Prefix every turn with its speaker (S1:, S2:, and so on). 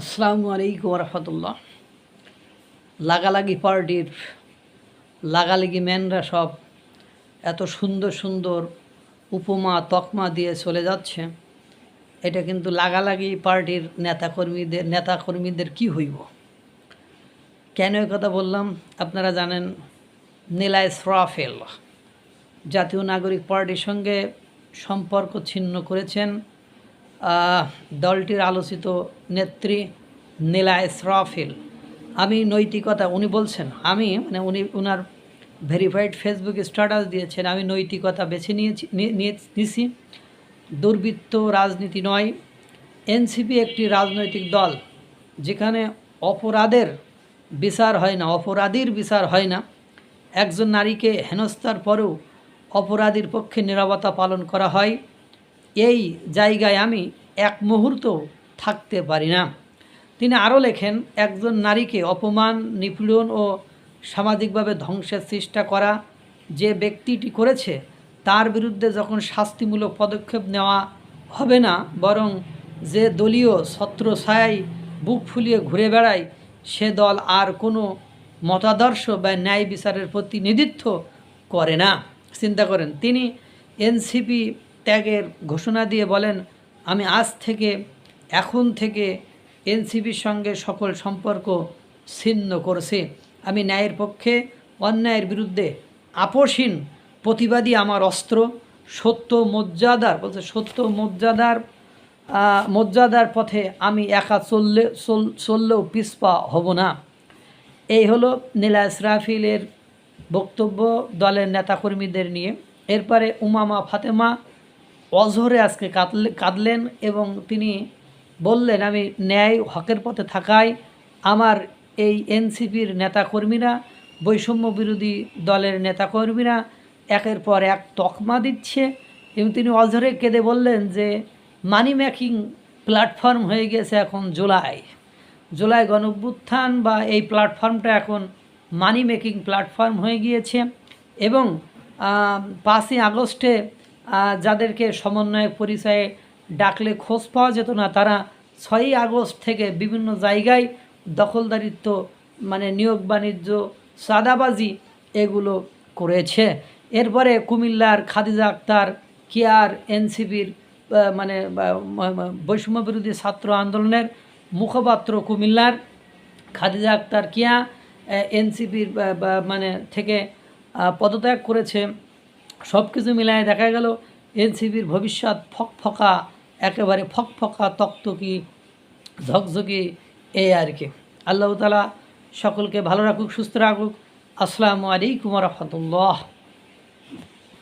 S1: আসসালামু আলাইকুম রহমতুল্লাহ লাগালাগি পার্টির, লাগালাগি ম্যানরা সব এত সুন্দর সুন্দর উপমা, তকমা দিয়ে চলে যাচ্ছে। এটা কিন্তু লাগালাগি পার্টির নেতাকর্মীদের নেতাকর্মীদের কি হইব? কেন কথা বললাম? আপনারা জানেন নীলায় সরাফেল জাতীয় নাগরিক পার্টির সঙ্গে সম্পর্ক ছিন্ন করেছেন। দলটির আলোচিত নেত্রী নীলা ইসরাফিল আমি নৈতিকতা, উনি বলছেন, আমি মানে উনি ওনার ভেরিফাইড ফেসবুক স্ট্যাটাস দিয়েছেন, আমি নৈতিকতা বেছে নিয়েছি নিয়ে- নিয়ে- নিয়েছি দুর্বৃত্ত রাজনীতি নয়, এনসিপি একটি রাজনৈতিক দল, যেখানে অপরাধের বিচার হয় না, অপরাধীর বিচার হয় না। একজন নারীকে হেনস্থার পরেও অপরাধীর পক্ষে নিরাপত্তা পালন করা হয়। এই জায়গায় আমি এক মুহূর্ত থাকতে পারি না। তিনি আরও লেখেন, একজন নারীকে অপমান, নিপীড়ন ও সামাজিকভাবে ধ্বংসের চেষ্টা করা যে ব্যক্তিটি করেছে, তার বিরুদ্ধে যখন শাস্তিমূলক পদক্ষেপ নেওয়া হবে না, বরং যে দলীয় ছত্র ছত্রছায়ায় বুক ফুলিয়ে ঘুরে বেড়ায়, সে দল আর কোনো মতাদর্শ বা ন্যায় বিচারের প্রতিনিধিত্ব করে না। চিন্তা করেন, তিনি এনসিপি ত্যাগের ঘোষণা দিয়ে বলেন, আমি আজ থেকে, এখন থেকে এনসিপির সঙ্গে সকল সম্পর্ক ছিন্ন করছে। আমি ন্যায়ের পক্ষে, অন্যায়ের বিরুদ্ধে আপোষহীন, প্রতিবাদী আমার অস্ত্র, সত্য মর্যাদার বলছে, সত্য মর্যাদার মর্যাদার পথে আমি একা চললে, চল- চললেও পিসপা হব না। এই হলো নীলা ইসরাফিলের বক্তব্য দলের নেতাকর্মীদের নিয়ে। এরপরে উমামা ফাতেমা অজহরে আজকে কাঁদলে, কাঁদলেন এবং তিনি বললেন, আমি ন্যায় হকের পথে থাকায় আমার এই এনসিপির নেতাকর্মীরা, বৈষম্য বিরোধী দলের নেতাকর্মীরা একের পর এক তকমা দিচ্ছে। এবং তিনি অজহরে কেঁদে বললেন যে, মানি মেকিং প্ল্যাটফর্ম হয়ে গেছে এখন জুলাই। জুলাই গণঅভ্যুত্থান বা এই প্ল্যাটফর্মটা এখন মানি মেকিং প্ল্যাটফর্ম হয়ে গিয়েছে এবং পাঁচই আগস্টে যাদেরকে সমন্বয়ক পরিচয়ে ডাকলে খোঁজ পাওয়া যেত না, তারা ছয়ই আগস্ট থেকে বিভিন্ন জায়গায় দখলদারিত্ব মানে নিয়োগ বাণিজ্য সাদাবাজি এগুলো করেছে। এরপরে কুমিল্লার খাদিজা আক্তার কেয়ার এনসিপির মানে বৈষম্য বিরোধী ছাত্র আন্দোলনের মুখপাত্র কুমিল্লার খাদিজা আক্তার, কিয়া এনসিপির মানে থেকে পদত্যাগ করেছে। সব কিছু মিলায় দেখা গেল, এনসিপির ভবিষ্যৎ ফকফকা, একেবারে ফকফকা, তক্তকি, ঝকঝকি এই আর কি। আল্লাহ তালা সকলকে ভালো রাখুক, সুস্থ রাখুক। আসসালামু আলাইকুম রহমতুল্লাহ।